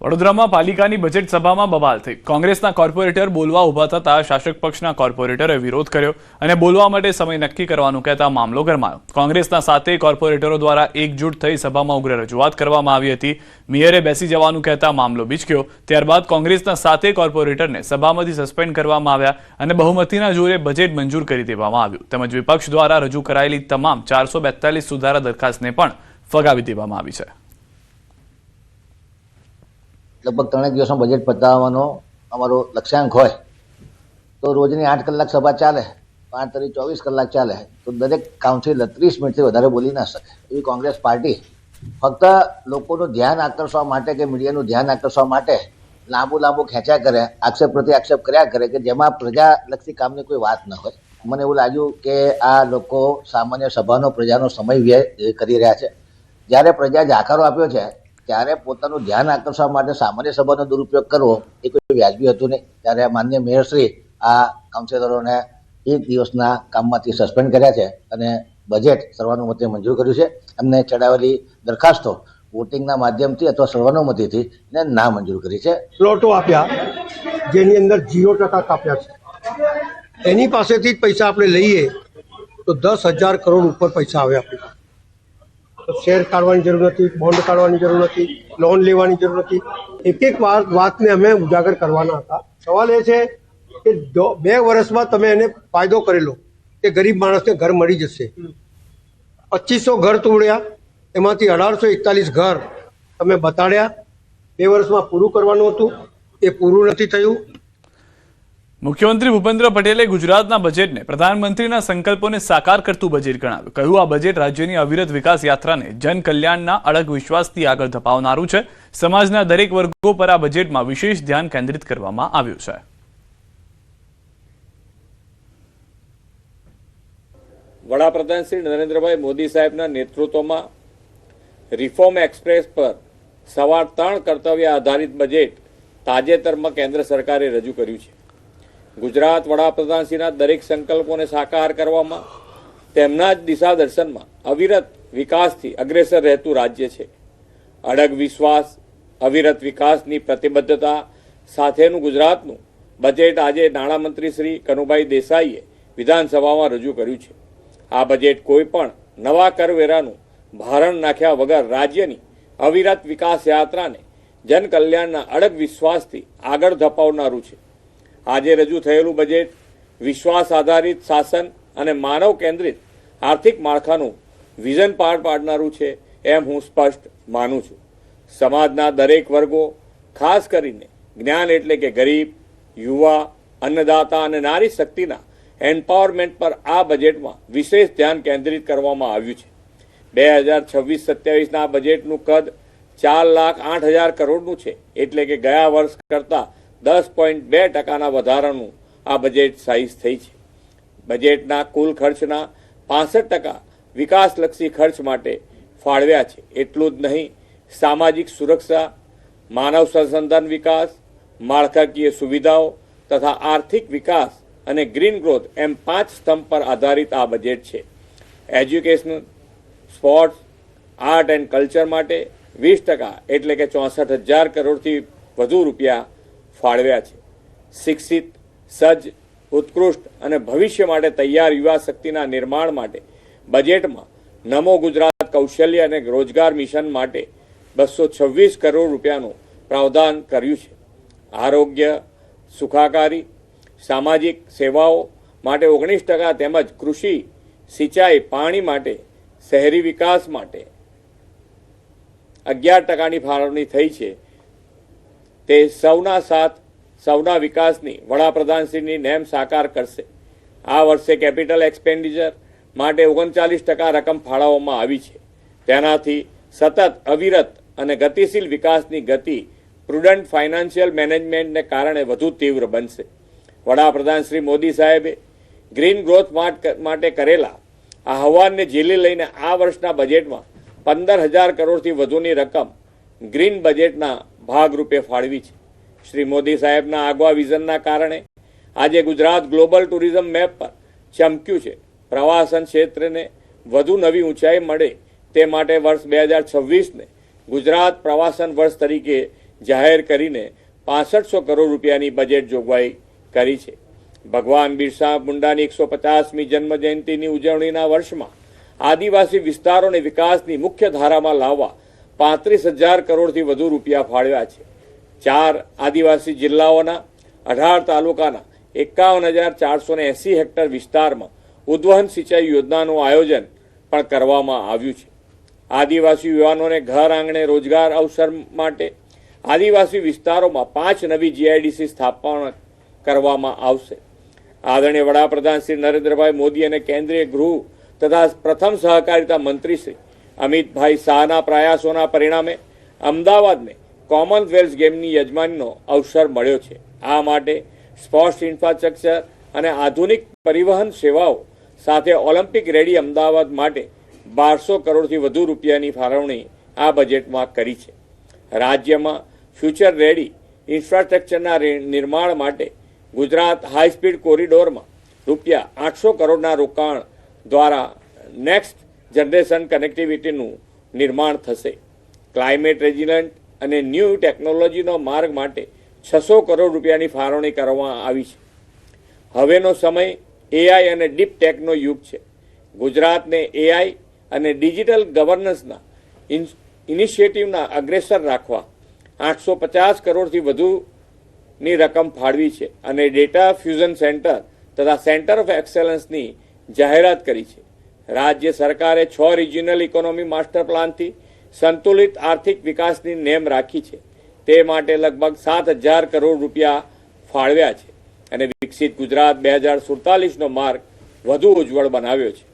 વડોદરામાં પાલિકાની બજેટ સભામાં બબાલ થઈ. કોંગ્રેસના કોર્પોરેટર બોલવા ઊભા થતા શાસક પક્ષના કોર્પોરેટરે વિરોધ કર્યો અને બોલવા માટે સમય નક્કી કરવાનું કહેતા મામલો ગરમાયો. કોંગ્રેસના સાતેય કોર્પોરેટરો દ્વારા એકજૂટ થઈ સભામાં ઉગ્ર રજૂઆત કરવામાં આવી હતી. મેયરે બેસી જવાનું કહેતા મામલો બીચક્યો. ત્યારબાદ કોંગ્રેસના સાતેય કોર્પોરેટરને સભામાંથી સસ્પેન્ડ કરવામાં આવ્યા અને બહુમતીના જોરે બજેટ મંજૂર કરી દેવામાં આવ્યું. તેમજ વિપક્ષ દ્વારા રજૂ કરાયેલી તમામ ચારસો સુધારા દરખાસ્તને પણ ફગાવી દેવામાં આવી છે. લગભગ ત્રણેક દિવસમાં બજેટ પતાવવાનો અમારો લક્ષ્યાંક હોય, તો રોજની આઠ કલાક સભા ચાલે, પાંચ તારીખ ચોવીસ કલાક ચાલે, તો દરેક કાઉન્સિલર ત્રીસ મિનિટથી વધારે બોલી ના શકે. એવી કોંગ્રેસ પાર્ટી ફક્ત લોકોનું ધ્યાન આકર્ષવા માટે કે મીડિયાનું ધ્યાન આકર્ષવા માટે લાંબુ લાંબુ ખેંચ્યા કરે, આક્ષેપ પ્રતિ આક્ષેપ કર્યા કરે કે જેમાં પ્રજાલક્ષી કામની કોઈ વાત ન હોય. મને એવું લાગ્યું કે આ લોકો સામાન્ય સભાનો પ્રજાનો સમય વ્યય કરી રહ્યા છે. જ્યારે પ્રજા જાકારો આપ્યો છે ત્યારે પોતાનું ધ્યાન આકર્ષવા માટે સામાન્ય સભાનો દુરુપયોગ કરવો એ કોઈ વ્યાજબી હતું નહીં. ત્યારે માન્ય મેયરશ્રી આ કાઉન્સિલરોને એક દિવસના કામમાંથી સસ્પેન્ડ કર્યા છે અને બજેટ સર્વાનુમતે મંજૂર કર્યું છે. એમને ચડાવેલી દરખાસ્તો વોટિંગના માધ્યમથી અથવા સર્વાનુમતિથી ને ના મંજૂર કરી છે. પ્લોટો આપ્યા, જેની અંદર જીરો ટકા કાપ્યા છે. એની પાસેથી જ પૈસા આપણે લઈએ તો દસ હજાર કરોડ ઉપર પૈસા આવે આપણી. શેર કાઢવાની જરૂર નથી બોન્ડ કાઢવાની જરૂર નથી લોન લેવાની જરૂર નથી. એક એક વાત, વાતને અમે ઉજાગર કરવાના હતા. સવાલ એ છે કે બે વર્ષમાં તમે એને ફાયદો કરેલો કે ગરીબ માણસને ઘર મળી જશે. પચીસો ઘર તોડ્યા, એમાંથી અઢારસો એકતાલીસ ઘર તમે બતાડ્યા. બે વર્ષમાં પૂરું કરવાનું હતું. એ પૂરું નથી થયું. મુખ્યમંત્રી ભૂપેન્દ્ર પટેલે ગુજરાતના બજેટને પ્રધાનમંત્રીના સંકલ્પોને સાકાર કરતું બજેટ ગણાવ્યું. કહ્યું, આ બજેટ રાજ્યની અવિરત વિકાસ યાત્રાને જન કલ્યાણના અડગ વિશ્વાસથી આગળ ધપાવનારું છે. સમાજના દરેક વર્ગો પર આ બજેટમાં વિશેષ ધ્યાન કેન્દ્રિત કરવામાં આવ્યું છે. વડાપ્રધાન શ્રી નરેન્દ્રભાઈ મોદી સાહેબના નેતૃત્વમાં રિફોર્મ એક્સપ્રેસ પર સવાર ત્રણ કર્તવ્ય આધારિત બજેટ તાજેતરમાં કેન્દ્ર સરકારે રજૂ કર્યું છે. ગુજરાત વડાપ્રધાનશ્રીના દરેક સંકલ્પોને સાકાર કરવામાં, તેમના જ દિશા દર્શનમાં અવિરત વિકાસથી અગ્રેસર રહેતું રાજ્ય છે. અડગ વિશ્વાસ, અવિરત વિકાસની પ્રતિબદ્ધતા સાથેનું ગુજરાતનું બજેટ આજે નાણામંત્રી શ્રી કનુભાઈ દેસાઈએ વિધાનસભામાં રજૂ કર્યું છે. આ બજેટ કોઈપણ નવા કરવેરાનું ભારણ નાખ્યા વગર રાજ્યની અવિરત વિકાસ યાત્રાને જનકલ્યાણના અડગ વિશ્વાસથી આગળ ધપાવનારું છે. આજે રજૂ થયેલું બજેટ વિશ્વાસ આધારિત શાસન અને માનવ કેન્દ્રિત આર્થિક માળખાનું વિઝન પાર પાડનારું છે એમ હું સ્પષ્ટ માનું છું. સમાજના દરેક વર્ગો, ખાસ કરીને જ્ઞાન એટલે કે ગરીબ, યુવા, અન્નદાતા અને નારી શક્તિના એમ્પાવરમેન્ટ પર આ બજેટમાં વિશેષ ધ્યાન કેન્દ્રિત કરવામાં આવ્યું છે. બે હજાર છવ્વીસ સત્યાવીસના બજેટનું કદ ચાર લાખ આઠ હજાર કરોડનું છે. એટલે કે ગયા વર્ષ કરતાં દસ પોઈન્ટ બે ટકાના વધારાનું આ બજેટ સાઇઝ થઈ છે. બજેટના કુલ ખર્ચના પાસઠ ટકા વિકાસલક્ષી ખર્ચ માટે ફાળવ્યા છે. એટલું જ નહીં, સામાજિક સુરક્ષા, માનવ સંસાધન વિકાસ, માળખાકીય સુવિધાઓ તથા આર્થિક વિકાસ અને ગ્રીન ગ્રોથ એમ પાંચ સ્તંભ પર આધારિત આ બજેટ છે. Education sports art and culture માટે વીસ ટકા એટલે કે ચોસઠ હજાર કરોડથી વધુ રૂપિયા ફાળવ્યા છે. શિક્ષિત, સજ્જ, ઉત્કૃષ્ટ અને ભવિષ્ય માટે તૈયાર યુવા શક્તિના નિર્માણ માટે બજેટમાં નમો ગુજરાત કૌશલ્ય અને રોજગાર મિશન માટે બસો છવ્વીસ કરોડ રૂપિયાનું પ્રાવધાન કર્યું છે. આરોગ્ય, સુખાકારી, સામાજિક સેવાઓ માટે ઓગણીસ ટકા તેમજ કૃષિ, સિંચાઈ, પાણી માટે શહેરી વિકાસ માટે અગિયાર ટકાની ફાળવણી થઈ છે. તે સૌના સાથ, સૌના વિકાસની વડાપ્રધાનશ્રીની નેમ સાકાર કરશે. આ વર્ષે કેપિટલ એક્સપેન્ડિચર માટે ઓગણચાલીસ ટકા રકમ ફાળવવામાં આવી છે. તેનાથી સતત અવિરત અને ગતિશીલ વિકાસની ગતિ પ્રુડન્ટ ફાઇનાન્શિયલ મેનેજમેન્ટને કારણે વધુ તીવ્ર બનશે. વડાપ્રધાન શ્રી મોદી સાહેબે ગ્રીન ગ્રોથ માટે કરેલા આહવાનને ઝીલી લઈને આ વર્ષના બજેટમાં પંદર હજાર કરોડથી વધુની રકમ ગ્રીન બજેટના ભાગરૂપે ફાળવી છે. શ્રી મોદી સાહેબના આગવા વિઝનના કારણે આજે ગુજરાત ગ્લોબલ ટુરિઝમ મેપ પર ચમક્યું છે. પ્રવાસન ક્ષેત્રને વધુ નવી ઊંચાઈ મળે તે માટે વર્ષ બે હજાર છવ્વીસને ગુજરાત પ્રવાસન વર્ષ તરીકે જાહેર કરીને પાસઠસો કરોડ રૂપિયાની બજેટ જોગવાઈ કરી છે. ભગવાન બિરસા મુંડાની એકસો પચાસમી જન્મ જયંતિની ઉજવણીના વર્ષમાં આદિવાસી વિસ્તારોને વિકાસની મુખ્ય ધારામાં લાવવા પાંત્રીસ હજાર કરોડથી વધુ રૂપિયા ફાળવ્યા છે. ચાર આદિવાસી જિલ્લાઓના, અઢાર તાલુકાના, એકાવન હજાર ચારસો ને એસી હેક્ટર વિસ્તારમાં ઉદ્વહન સિંચાઈ યોજનાનું આયોજન પણ કરવામાં આવ્યું છે. આદિવાસી યુવાનોને ઘર આંગણે રોજગાર અવસર માટે આદિવાસી વિસ્તારોમાં પાંચ નવી જીઆઈડીસી સ્થાપના કરવામાં આવશે. આદરણીય વડાપ્રધાન શ્રી નરેન્દ્રભાઈ મોદી અને કેન્દ્રીય ગૃહ તથા પ્રથમ સહકારિતા મંત્રી શ્રી અમિતભાઈ શાહના પ્રયાસોના પરિણામે અમદાવાદને કોમનવેલ્થ ગેમની યજમાનીનો અવસર મળ્યો છે. આ માટે સ્પોર્ટ્સ ઇન્ફ્રાસ્ટ્રક્ચર અને આધુનિક પરિવહન સેવાઓ સાથે ઓલિમ્પિક રેડી અમદાવાદ માટે બારસો કરોડથી વધુ રૂપિયાની ફાળવણી આ બજેટમાં કરી છે. રાજ્યમાં ફ્યુચર રેડી ઇન્ફ્રાસ્ટ્રક્ચરના નિર્માણ માટે ગુજરાત હાઈસ્પીડ કોરિડોરમાં રૂપિયા આઠસો કરોડના રોકાણ દ્વારા નેક્સ્ટ જનરેશન કનેક્ટિવિટીનું નિર્માણ થશે. ક્લાઇમેટ રેઝિલન્ટ અને ન્યૂ ટેકનોલોજીનો માર્ગ માટે છસો કરોડ રૂપિયાની ફાળવણી કરવામાં આવી છે. હવેનો સમય એઆઈ અને ડીપ ટેકનો યુગ છે. ગુજરાતને એઆઈ અને ડિજિટલ ગવર્નન્સના ઇન- ઇનિશિયેટિવના અગ્રેસર રાખવા આઠસો પચાસ કરોડથી વધુની રકમ ફાળવી છે અને ડેટા ફ્યુઝન સેન્ટર તથા સેન્ટર ઓફ એક્સેલન્સની જાહેરાત કરી છે. રાજ્ય સરકારે છ રિજિયનલ ઇકોનોમી માસ્ટર પ્લાનથી સંતુલિત આર્થિક વિકાસની નેમ રાખી છે. તે માટે લગભગ સાત હજાર કરોડ રૂપિયા ફાળવ્યા છે અને વિકસિત ગુજરાત બે હજાર સુડતાલીસનો માર્ગ વધુ ઉજ્જવળ બનાવ્યો છે.